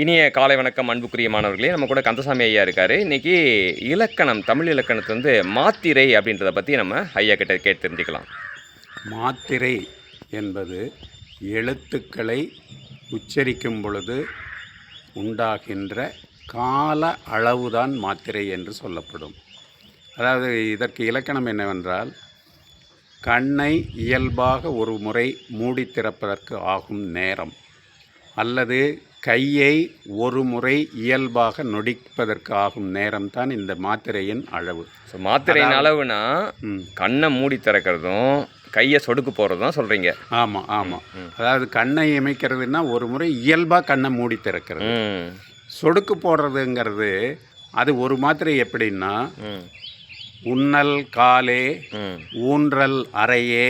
இனிய காலை வணக்கம் அன்புக்குரிய மாணவர்களே. நம்ம கூட கந்தசாமி ஐயா இருக்கார். இன்றைக்கி இலக்கணம் தமிழ் இலக்கணத்தை வந்து மாத்திரை அப்படின்றத பற்றி நம்ம ஐயா கிட்ட கேட்டு தெரிஞ்சுக்கலாம். மாத்திரை என்பது எழுத்துக்களை உச்சரிக்கும் பொழுது உண்டாகின்ற கால அளவுதான் மாத்திரை என்று சொல்லப்படும். அதாவது இதற்கு இலக்கணம் என்னவென்றால் கண்ணை இயல்பாக ஒரு முறை மூடி திறப்பதற்கு ஆகும் நேரம். அல்லது கையை ஒரு முறை இயல்பாக நொடிப்பதற்கு ஆகும் நேரம்தான் இந்த மாத்திரையின் அளவு. ஸோ மாத்திரையின் அளவுனா கண்ணை மூடி திறக்கிறதும் கையை சொடுக்கு போகிறதும் சொல்கிறீங்க ஆமாம் ஆமாம் அதாவது கண்ணை இமைக்கிறதுனா ஒரு முறை இயல்பாக கண்ணை மூடி திறக்கிறது. சொடுக்கு போடுறதுங்கிறது அது ஒரு மாத்திரை எப்படின்னா உண்ணல் காலே ஊன்றல் அறையே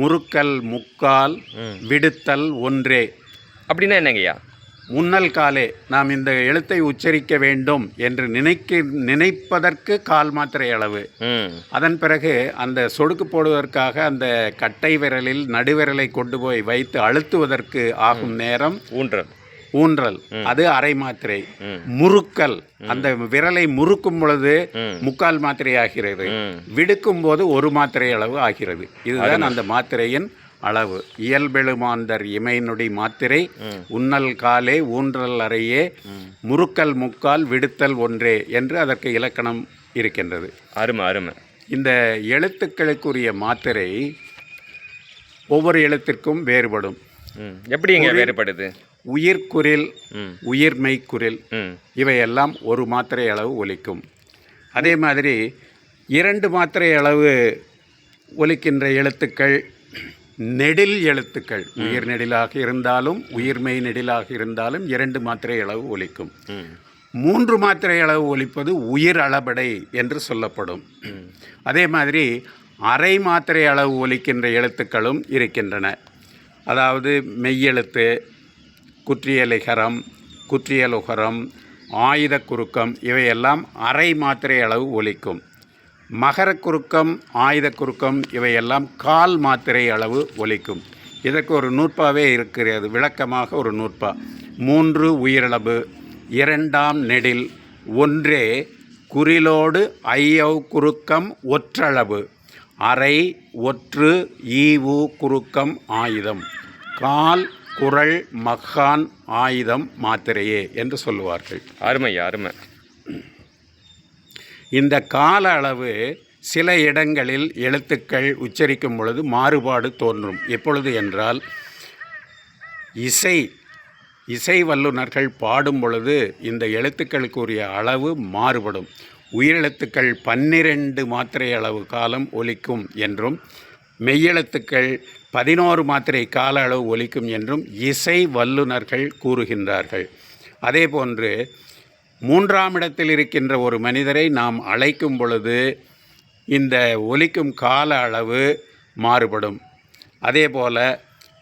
முறுக்கல் முக்கால். விடுத்தல் ஒன்றே. அப்படின்னா என்னங்கய்யா? முன்னல் காலே நாம் இந்த எழுத்தை உச்சரிக்க வேண்டும் என்று நினைக்க நினைப்பதற்கு கால் மாத்திரை அளவு. அதன் பிறகு அந்த சொடுக்கு போடுவதற்காக அந்த கட்டை விரலில் நடுவிரலை கொண்டு போய் வைத்து அழுத்துவதற்கு ஆகும் நேரம் ஊன்றல். ஊன்றல். அது அரை மாத்திரை. முறுக்கல். அந்த விரலை முறுக்கும் பொழுது. முக்கால் மாத்திரை ஆகிறது. விடுக்கும் போது ஒரு மாத்திரை அளவு ஆகிறது. இதுதான் அந்த மாத்திரையின் அளவு. இயல்பெழுமாந்தர் இமைநொடி மாத்திரை உன்னல் காலே ஊன்றல் அறையே முறுக்கல் முக்கால் விடுத்தல் ஒன்றே என்று அதற்கு இலக்கணம் இருக்கின்றது. அருமை அருமை. இந்த எழுத்துக்களுக்குரிய மாத்திரை ஒவ்வொரு எழுத்திற்கும் வேறுபடும். ம். எப்படிங்க வேறுபடுது? உயிர்க்குறில் ம். உயிர்மெய் குரில் இவையெல்லாம் ஒரு மாத்திரை அளவு ஒலிக்கும். அதே மாதிரி இரண்டு மாத்திரை அளவு ஒலிக்கின்ற எழுத்துக்கள் நெடில் எழுத்துக்கள். உயிர் நெடிலாக இருந்தாலும் உயிர்மெய் நெடிலாக இருந்தாலும் இரண்டு மாத்திரை அளவு ஒலிக்கும். மூன்று மாத்திரை அளவு ஒலிப்பது உயிர் அளபடை என்று சொல்லப்படும். அதே மாதிரி அரை மாத்திரை அளவு ஒலிக்கின்ற எழுத்துக்களும் இருக்கின்றன. அதாவது மெய்யெழுத்து குற்றியலிகரம் குற்றியலுகரம் ஆயுத குறுக்கம் இவையெல்லாம் அரை மாத்திரை அளவு ஒலிக்கும். மகர குறுக்கம் ஆயுத குறுக்கம் இவையெல்லாம் கால் மாத்திரை அளவு ஒலிக்கும். இதற்கு ஒரு நூற்பாவே இருக்கிறது விளக்கமாக ஒரு நூற்பா. மூன்று உயிரளவு இரண்டாம் நெடில் ஒன்றே குறிலோடு ஐயவ் குறுக்கம் ஒற்றளவு அரை ஒற்று ஈவு குறுக்கம் ஆயுதம் கால் குரல் மக்கான் ஆயுதம் மாத்திரையே என்று சொல்லுவார்கள். அருமை அருமை. இந்த கால அளவு சில இடங்களில் எழுத்துக்கள் உச்சரிக்கும் பொழுது மாறுபாடு தோன்றும். எப்பொழுது என்றால் இசை இசை வல்லுநர்கள் பாடும் பொழுது இந்த எழுத்துக்களுக்குரிய அளவு மாறுபடும். உயிரெழுத்துக்கள் பன்னிரண்டு மாத்திரை அளவு காலம் ஒலிக்கும் என்றும் மெய்யெழுத்துக்கள் பதினோரு மாத்திரை கால அளவு ஒலிக்கும் என்றும் இசை வல்லுநர்கள் கூறுகின்றார்கள். அதேபோன்று மூன்றாம் இடத்தில் இருக்கின்ற ஒரு மனிதரை நாம் அழைக்கும் பொழுது இந்த ஒலிக்கும் கால அளவு மாறுபடும். அதேபோல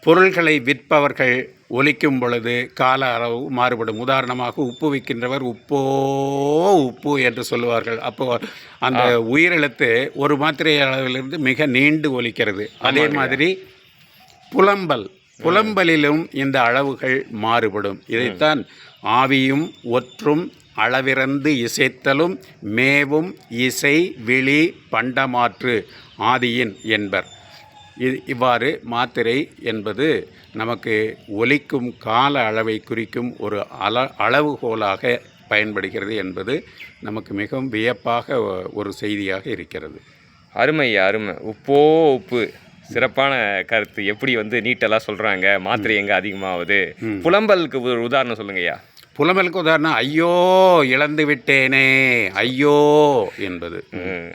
பொருள்களை விற்பவர்கள் ஒலிக்கும் பொழுது கால அளவு மாறுபடும். உதாரணமாக உப்பு விற்கின்றவர் உப்போ உப்பு என்று சொல்லுவார்கள். அப்போ அந்த உயிரெழுத்து ஒரு மாத்திரை அளவிலிருந்து மிக நீண்டு ஒலிக்கிறது. அதே மாதிரி புலம்பல் புலம்பலிலும் இந்த அளவுகள் மாறுபடும். இதைத்தான் ஆவியும் ஒற்றும் அளவிறந்து இசைத்தலும் மேவும் இசை விழி பண்டமாற்று ஆதியின் என்பர். இது இவ்வாறு மாத்திரை என்பது நமக்கு ஒலிக்கும் கால அளவை குறிக்கும் ஒரு அள அளவுகோலாக பயன்படுகிறது என்பது நமக்கு மிகவும் வியப்பாக ஒரு செய்தியாக இருக்கிறது. அருமையா அருமை. உப்போ உப்பு. சிறப்பான கருத்து. எப்படி வந்து நீட்டெல்லாம் சொல்கிறாங்க மாத்திரை எங்கே அதிகமாகுது புலம்பலுக்கு ஒரு உதாரணம் சொல்லுங்கய்யா. புலம்பலுக்கு உதாரணம் ஐயோ இழந்து விட்டேனே ஐயோ என்பது.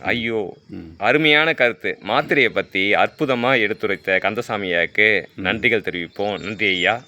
ஐயோ. அருமையான கருத்து. மாத்திரையை பற்றி அற்புதமாக எடுத்துரைத்த கந்தசாமியாக்கு நன்றிகள் தெரிவிப்போம். நன்றி ஐயா.